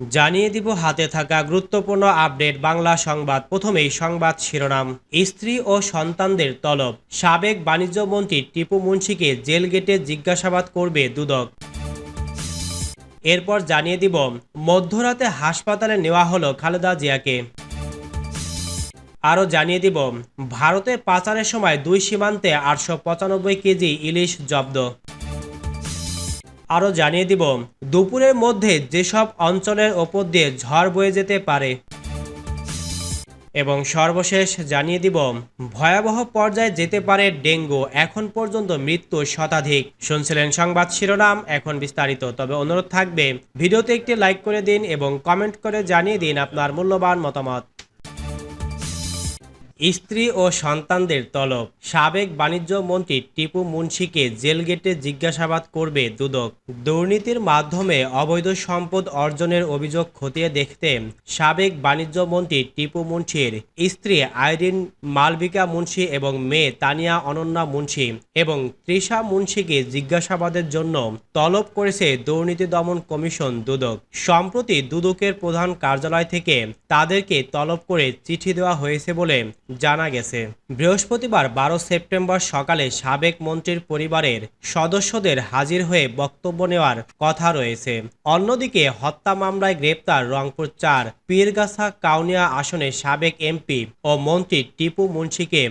জানিয়ে দিব হাতে থাকা গুরুত্বপূর্ণ আপডেট বাংলা সংবাদ। প্রথমেই সংবাদ শিরোনাম। স্ত্রী ও সন্তানদের তলব। সাবেক বাণিজ্য মন্ত্রী টিপু মুন্সিকে জেল গেটে জিজ্ঞাসাবাদ করবে দুদক। এরপর জানিয়ে দিব, মধ্যরাতে হাসপাতালে নেওয়া হলো খালেদা জিয়াকে। আরও জানিয়ে দিব, ভারতে পাচারের সময় দুই সীমান্তে আটশো পঁচানব্বই কেজি ইলিশ জব্দ। আরও জানিয়ে দিব, দুপুরের মধ্যে যেসব অঞ্চলের ওপর দিয়ে ঝড় বয়ে যেতে পারে। এবং সর্বশেষ জানিয়ে দিব, ভয়াবহ পর্যায়ে যেতে পারে ডেঙ্গু। এখন পর্যন্ত মৃত্যু শতাধিক। শুনছিলেন সংবাদ শিরোনাম, এখন বিস্তারিত। তবে অনুরোধ থাকবে, ভিডিওতে একটি লাইক করে দিন এবং কমেন্ট করে জানিয়ে দিন আপনার মূল্যবান মতামত। স্ত্রী ও সন্তানদের তলব। সাবেক বাণিজ্য মন্ত্রী টিপু মুন্সিকে জেল গেটে জিজ্ঞাসাবাদ করবে দুদক। দুর্নীতির মাধ্যমে অবৈধ সম্পদ অর্জনের অভিযোগ খতিয়ে দেখতে সাবেক বাণিজ্য মন্ত্রী টিপু মুন্সির স্ত্রী আইরিন মালবিকা মুন্সি এবং মেয়ে তানিয়া অনন্যা মুন্সি এবং তৃষা মুন্সিকে জিজ্ঞাসাবাদের জন্য তলব করেছে দুর্নীতি দমন কমিশন দুদক। সম্প্রতি দুদকের প্রধান কার্যালয় থেকে তাদেরকে তলব করে চিঠি দেওয়া হয়েছে বলে জানা গেছে, বৃহস্পতিবার বারো সেপ্টেম্বর সকালে সাবেক মন্ত্রীর পরিবারের সদস্যদের হাজির হয়ে বক্তব্য নেওয়ার কথা রয়েছে। অন্যদিকে হত্যা মামলায় গ্রেপ্তার রংপুর চার পীরগাছা কাউনিয়া আসনে সাবেক এমপি ও মন্ত্রী টিপু মুন্সিকে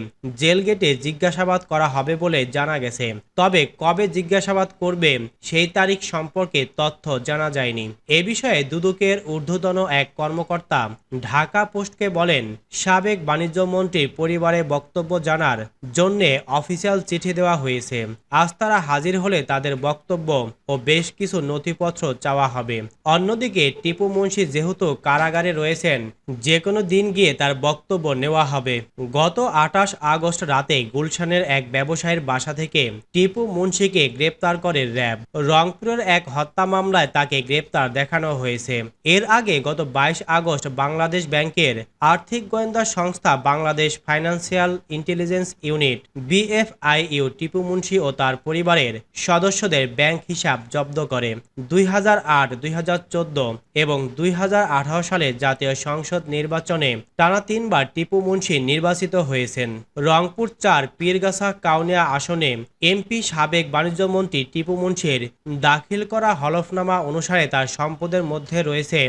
জেল গেটে জিজ্ঞাসাবাদ করা হবে বলে জানা গেছে। তবে কবে জিজ্ঞাসাবাদ করবে সেই তারিখ সম্পর্কে তথ্য জানা যায়নি। এ বিষয়ে দুদকের ঊর্ধ্বতন এক কর্মকর্তা ঢাকা পোস্টকে বলেন, সাবেক বাণিজ্য মন্ত্রী পরিবারে বক্তব্য জানার জন্য অফিসিয়াল চিঠি দেওয়া হয়েছে। আজ তারা হাজির হলে তাদের বক্তব্য ও বেশ কিছু নথিপত্র চাওয়া হবে। অন্যদিকে টিপু মুন্সি যেহেতু কারাগারে রয়েছেন যে কোনো দিন গিয়ে তার বক্তব্য নেওয়া হবে। গত আঠাশ আগস্ট রাতে গুলশানের এক ব্যবসায়ীর বাসা থেকে টিপু মুন্সিকে গ্রেপ্তার করে র্যাব। রংপুরের এক হত্যা মামলায় তাকে গ্রেপ্তার দেখানো হয়েছে। এর আগে গত বাইশ আগস্ট বাংলাদেশ ব্যাংকের আর্থিক গোয়েন্দা সংস্থা Bangladesh financial intelligence unit BFIU Tipu Munshi ও তার পরিবারের সদস্যদের ব্যাংক হিসাব জব্দ করে। দুই হাজার আট, দুই হাজার চোদ্দ এবং দুই হাজার আঠারো সালে জাতীয় সংসদ নির্বাচনে টানা তিনবার টিপু মুন্সি নির্বাচিত হয়েছেন। রংপুর চার, পীরগাছা কাউনিয়া আসনে এমপি সাবেক বাণিজ্যমন্ত্রী টিপু মুন্সির দাখিল করা হলফনামা অনুসারে তার সম্পদের মধ্যে রয়েছে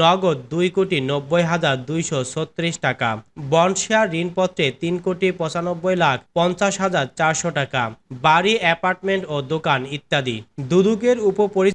নগদ দুই কোটি নব্বই হাজার দুইশো ছত্রিশ টাকা বন্ড শেয়ার ঋণপত্রে তিন কোটি পঁচানব্বই লাখ পঞ্চাশ হাজার চারশো টাকা, বাড়ি, অ্যাপার্টমেন্ট ও দোকান ইত্যাদি। দুদুকের উপপরি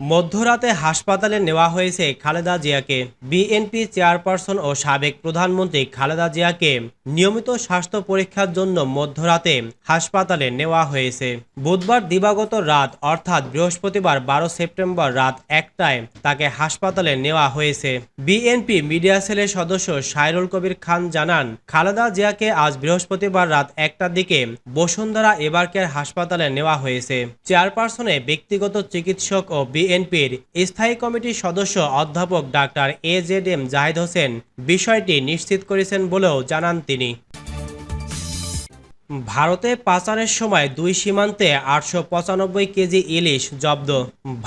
মধ্যরাতে হাসপাতালে নেওয়া হয়েছে খালেদা জিয়াকে। বিএনপি চেয়ারপারসন ও সাবেক প্রধানমন্ত্রী খালেদা জিয়াকে নিয়মিত স্বাস্থ্য পরীক্ষার জন্য মধ্যরাতে হাসপাতালে নেওয়া হয়েছে। বুধবার দিবাগত রাত, অর্থাৎ বৃহস্পতিবার বারো সেপ্টেম্বর রাত একটায় তাকে হাসপাতালে নেওয়া হয়েছে। বিএনপি মিডিয়া সেলের সদস্য সাইরুল কবির খান জানান, খালেদা জিয়াকে আজ বৃহস্পতিবার রাত একটার দিকে বসুন্ধরা এবারকের হাসপাতালে নেওয়া হয়েছে। চেয়ারপারসনে ব্যক্তিগত চিকিৎসক ও বিএনপির স্থায়ী কমিটির সদস্য অধ্যাপক doctor A Z M Zahid Hossain বিষয়টি নিশ্চিত করেছেন বলেও জানান তিনি। ভারতে পাচারের সময় দুই সীমান্তে আটশো পঁচানব্বই কেজি ইলিশ জব্দ।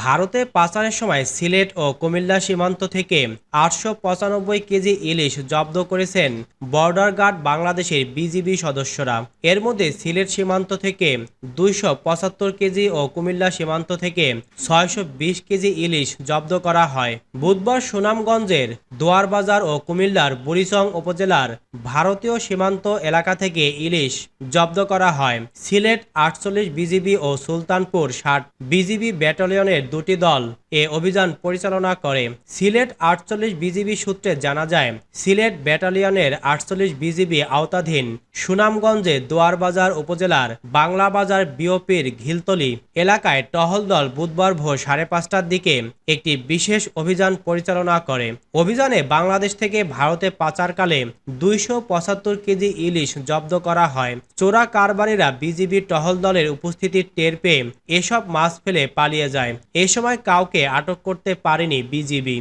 ভারতে পাচারের সময় সিলেট ও কুমিল্লা সীমান্ত থেকে আটশো পঁচানব্বই কেজি ইলিশ জব্দ করেছেন বর্ডার গার্ড বাংলাদেশের বিজিবি সদস্যরা। এর মধ্যে সিলেট সীমান্ত থেকে দুইশো পঁচাত্তর কেজি ও কুমিল্লা সীমান্ত থেকে ছয়শো বিশ কেজি ইলিশ জব্দ করা হয়। বুধবার সুনামগঞ্জের দোয়ারবাজার ও কুমিল্লার বুড়িচং উপজেলার ভারতীয় সীমান্ত এলাকা থেকে ইলিশ জব্দ করা হয়। সিলেট আটচল্লিশ বিজিবি ও সুলতানপুর ষাট বিজিবি ব্যাটালিয়নের দুটি দল এ অভিযান পরিচালনা করে। সিলেট আটচল্লিশ বিজিবি সূত্রে জানা যায়, সিলেট ব্যাটালিয়নের আটচল্লিশ বিজিবি আওতাধীন সুনামগঞ্জে দোয়ারবাজার উপজেলার বাংলাবাজার বিওপির ঘিলতলি এলাকায় টহল দল বুধবার ভোর সাড়ে পাঁচটার দিকে একটি বিশেষ অভিযান পরিচালনা করে। অভিযানে বাংলাদেশ থেকে ভারতে পাচারকালে দুইশো পঁচাত্তর কেজি ইলিশ জব্দ করা হয়। চোরা কারবারিরা বিজিবি টহল দলের উপস্থিতির টের পেয়ে এসব মাছ ফেলে পালিয়ে যায়। এ সময় কাউকে আটক করতে পারেনি বিজিবি।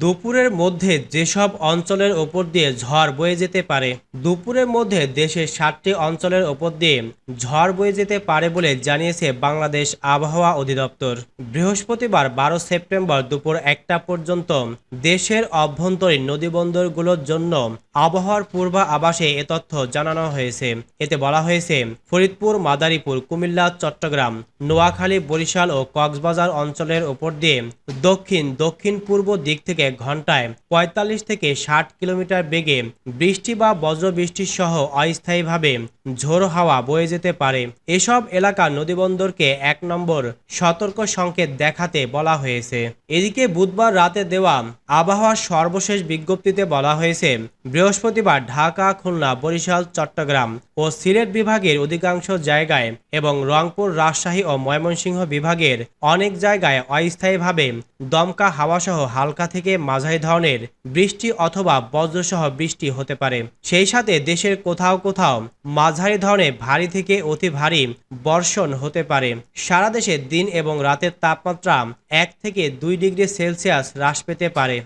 দুপুরের মধ্যে যেসব অঞ্চলের ওপর দিয়ে ঝড় বয়ে যেতে পারে, দুপুরের মধ্যে দেশের সাতটি অঞ্চলের ওপর দিয়ে ঝড় বয়ে যেতে পারে বলে জানিয়েছে বাংলাদেশ আবহাওয়া অধিদপ্তর। বৃহস্পতিবার বারো সেপ্টেম্বর দুপুর একটা পর্যন্ত দেশের অভ্যন্তরীণ নদীবন্দরগুলোর জন্য আবহাওয়ার পূর্বাভাসে এ তথ্য জানানো হয়েছে। এতে বলা হয়েছে, ফরিদপুর, মাদারীপুর, কুমিল্লা, চট্টগ্রাম, নোয়াখালী, বরিশাল ও কক্সবাজার অঞ্চলের ওপর দিয়ে দক্ষিণ দক্ষিণ পূর্ব দিক থেকে ঘন্টায় পঁয়তাল্লিশ থেকে ষাট কিলোমিটার বেগে বৃষ্টি বা বজ্রবৃষ্টি সহ অস্থায়ীভাবে ঝোড়ো হাওয়া বয়ে যেতে পারে। এসব এলাকা নদীবন্দরকে এক নম্বর সতর্ক সংকেত দেখাতে বলা হয়েছে। এদিকে বুধবার রাতে দেওয়া আবহাওয়ার সর্বশেষ বিজ্ঞপ্তিতে বলা হয়েছে, বৃহস্পতিবার ঢাকা, খুলনা, বরিশাল, চট্টগ্রাম ও সিলেট বিভাগের অধিকাংশ জায়গায় এবং রংপুর, রাজশাহী ও ময়মনসিংহ বিভাগের অনেক জায়গায় অস্থায়ীভাবে দমকা হাওয়াসহ হালকা থেকে মাঝারি ধরনের বৃষ্টি অথবা বজ্রসহ বৃষ্টি হতে পারে। সেই সাথে দেশের কোথাও কোথাও মাঝারি ধরনের ভারী থেকে অতি ভারী বর্ষণ হতে পারে। সারা দেশে দিন এবং রাতের তাপমাত্রা এক থেকে দুই ডিগ্রি সেলসিয়াস হ্রাস পেতে পারে।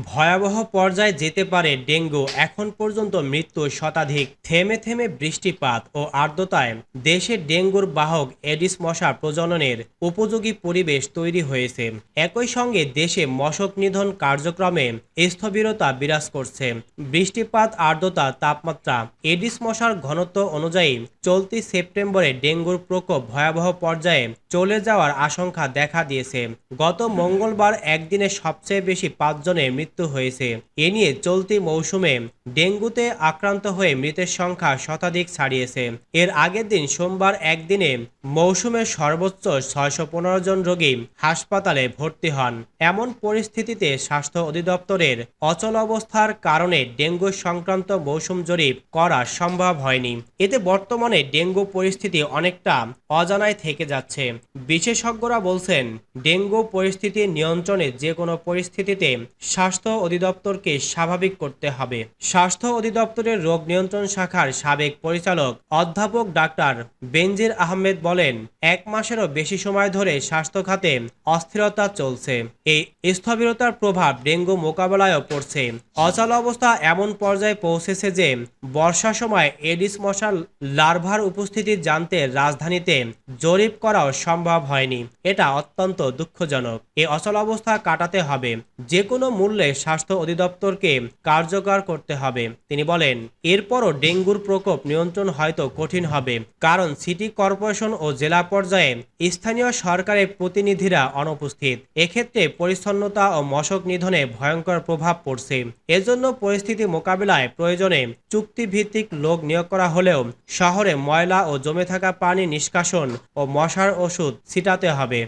ভয়াবহ পর্যায়ে যেতে পারে ডেঙ্গু। এখন পর্যন্ত মৃত্যু শতাধিক। থেমে থেমে বৃষ্টিপাত ও আর্দ্রতায় দেশে ডেঙ্গুর বাহক এডিস মশা প্রজননের উপযোগী পরিবেশ তৈরি হয়েছে। একই সঙ্গে দেশে মশক নিধন কার্যক্রমে স্থবিরতা বিরাজ করছে। বৃষ্টিপাত, আর্দ্রতা, তাপমাত্রা, এডিস মশার ঘনত্ব অনুযায়ী চলতি সেপ্টেম্বরে ডেঙ্গুর প্রকোপ ভয়াবহ পর্যায়ে চলে যাওয়ার আশঙ্কা দেখা দিয়েছে। গত মঙ্গলবার একদিনে সবচেয়ে বেশি পাঁচজনের মৃত্যু হয়েছে। এ নিয়ে চলতি মৌসুমে ডেঙ্গুতে আক্রান্ত হয়ে মৃতের সংখ্যা শতাধিক ছাড়িয়েছে। এর আগের দিন সোমবার একদিনে মৌসুমের সর্বোচ্চ ছয়শো পনেরো জন রোগী হাসপাতালে ভর্তি হন। এমন পরিস্থিতিতে স্বাস্থ্য অধিদপ্তরের অচল অবস্থার কারণে ডেঙ্গু সংক্রান্ত মৌসুম জরিপ করা সম্ভব হয়নি। এতে বর্তমানে ডেঙ্গু পরিস্থিতি অনেকটা অজানায় থেকে যাচ্ছে। বিশেষজ্ঞরা বলছেন, ডেঙ্গু পরিস্থিতি নিয়ন্ত্রণে যে কোনো পরিস্থিতিতে স্বাস্থ্য অধিদপ্তরকে স্বাভাবিক করতে হবে। স্বাস্থ্য অধিদপ্তরের রোগ নিয়ন্ত্রণ শাখার সাবেক পরিচালক অধ্যাপক ডাক্তার বেনজির আহমেদ বলেন, এক মাসেরও বেশি সময় ধরে স্বাস্থ্য খাতে অস্থিরতা চলছে। এই স্থবিরতার প্রভাব ডেঙ্গু মোকাবেলায়ও পড়ছে। অচল অবস্থা এমন পর্যায়ে পৌঁছেছে যে, বর্ষার সময় এডিস মশার লার্ভার উপস্থিতি জানতে রাজধানীতে জরিপ করাও সম্ভব হয়নি। এটা অত্যন্ত দুঃখজনক। এই অচল অবস্থা কাটাতে হবে। যে কোনো মূল্যে স্বাস্থ্য অধিদপ্তরকে কার্যকর করতে হবে। তিনি বলেন, এরপরও ডেঙ্গুর প্রকোপ নিয়ন্ত্রণ হয়তো কঠিন হবে। কারণ সিটি কর্পোরেশন ও জেলা পর্যায়ে স্থানীয় সরকারের প্রতিনিধিরা অনুপস্থিত। এক্ষেত্রে পরিচ্ছন্নতা ও মশক নিধনে ভয়ঙ্কর প্রভাব পড়ছে। এজন্য পরিস্থিতি মোকাবিলায় প্রয়োজনে চুক্তিভিত্তিক লোক নিয়োগ করা হলেও শহরে ময়লা ও জমে থাকা পানি নিষ্কাশন ও মশার ওষুধ ছিটাতে হবে।